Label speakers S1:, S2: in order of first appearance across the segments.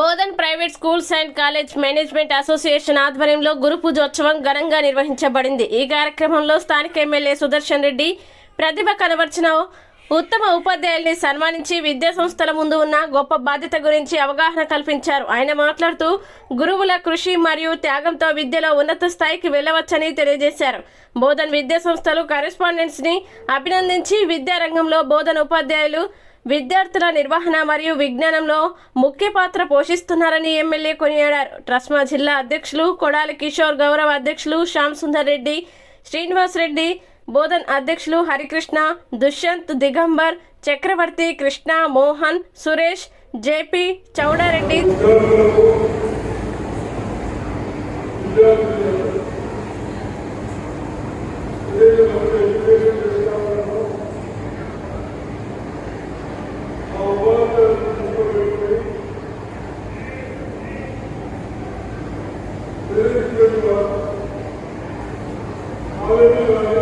S1: Bodhan private schools and college management association ఆధ్వర్యంలో గురు పూజోత్సవం ఘనంగా నిర్వహించబడింది. ఈ కార్యక్రమంలో స్థానిక ఎమ్మెల్యే సుదర్శన్ రెడ్డి ప్రతిభ కనబర్చిన ఉత్తమ ఉపాధ్యాయుల్ని సన్మానించి విద్యా సంస్థల ముందు ఉన్న గొప్ప బాధ్యత గురించి అవగాహన కల్పించారు. ఆయన మాట్లాడుతూ గురువుల కృషి మరియు త్యాగంతో విద్యలో ఉన్నత స్థాయికి వెళ్ళవచ్చని తెలియజేశారు. బోధన్ విద్యా సంస్థలు కరెస్పాండెంట్స్ని అభినందించి విద్యారంగంలో బోధన ఉపాధ్యాయులు విద్యార్థుల నిర్వహణ మరియు విజ్ఞానంలో ముఖ్య పాత్ర పోషిస్తున్నారని ఎమ్మెల్యే కొనియాడారు. ట్రస్మా జిల్లా అధ్యక్షులు కొడాలి కిషోర్ గౌరవ అధ్యక్షులు శ్యామ్ సుందర్ రెడ్డి శ్రీనివాస్ రెడ్డి బోధన్ అధ్యక్షులు హరికృష్ణ దుష్యంత్ దిగంబర్ చక్రవర్తి కృష్ణ మోహన్ సురేష్ జేపీ చౌడారెడ్డి.
S2: తప్పనిసరిగా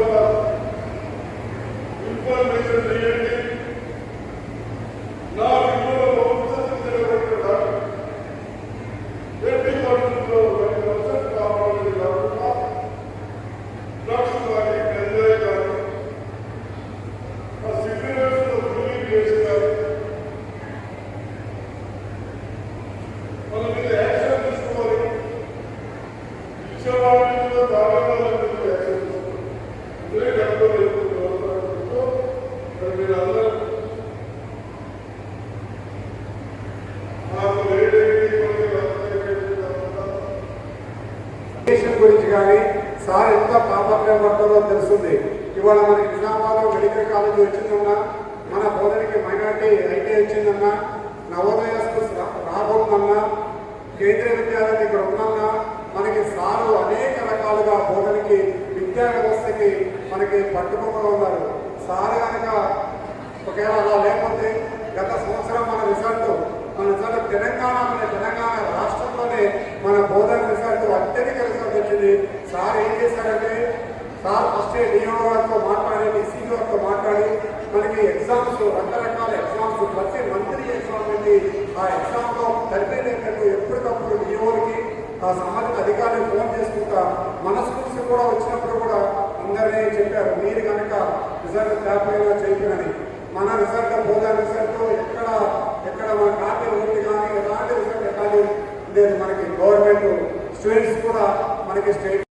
S3: Lord. గురించి కానీ సార్ ఎంత తాపత్రయం పడతారో తెలుస్తుంది. ఇవాళ మనకి నిజామాబాద్ మెడికల్ కాలేజ్ వచ్చిందన్నా మన బోధనకి మైనార్టీ ఐటీ వచ్చిందన్నా నవోదయ రాబోతుందన్నా కేంద్రీయ విద్యాలయం ఇక్కడ ఉందన్నా మనకి సారు అనేక రకాలుగా బోధనకి విద్యా వ్యవస్థకి మనకి పట్టుకోకుండా ఉన్నారు సార్ కనుక ఒకవేళ అలా లేకపోతే గత సంవత్సరం మన రిజల్ట్ మన రిజల్ట్ తెలంగాణ అనే తెలంగాణ రాష్ట్రంలోనే మన బోధన రిజల్ట్ అత్యధిక రిజల్ట్ వచ్చింది. సార్ ఏం చేశారంటే సార్ ఫస్ట్ డిఓ గారితో మాట్లాడి డిసి గారితో మాట్లాడి మనకి ఎగ్జామ్స్ రకరకాల ఎగ్జామ్స్ ప్రతి మంత్లీ ఎగ్జామ్ పెట్టి ఆ ఎగ్జామ్లో తరిపేటట్టు తల్లిదండ్రులకు ఎప్పటికప్పుడు డిఓకి ఆ సంబంధిత అధికారులు ఫోన్ చేసుకుంటా మన స్కూల్స్ కూడా వచ్చినప్పుడు కూడా అందరినీ చెప్పారు. మీరు కనుక రిజల్ట్ క్యాపిటల్గా చేయకూడని మన రిజల్ట్ పోదా రిజల్ట్ ఎక్కడ ఎక్కడ మన కాపీ ఉంది కానీ ఎలాంటి రిజల్ట్ ఎక్కడ లేదు. మనకి గవర్నమెంట్ స్టూడెంట్స్ కూడా మనకి స్టేట్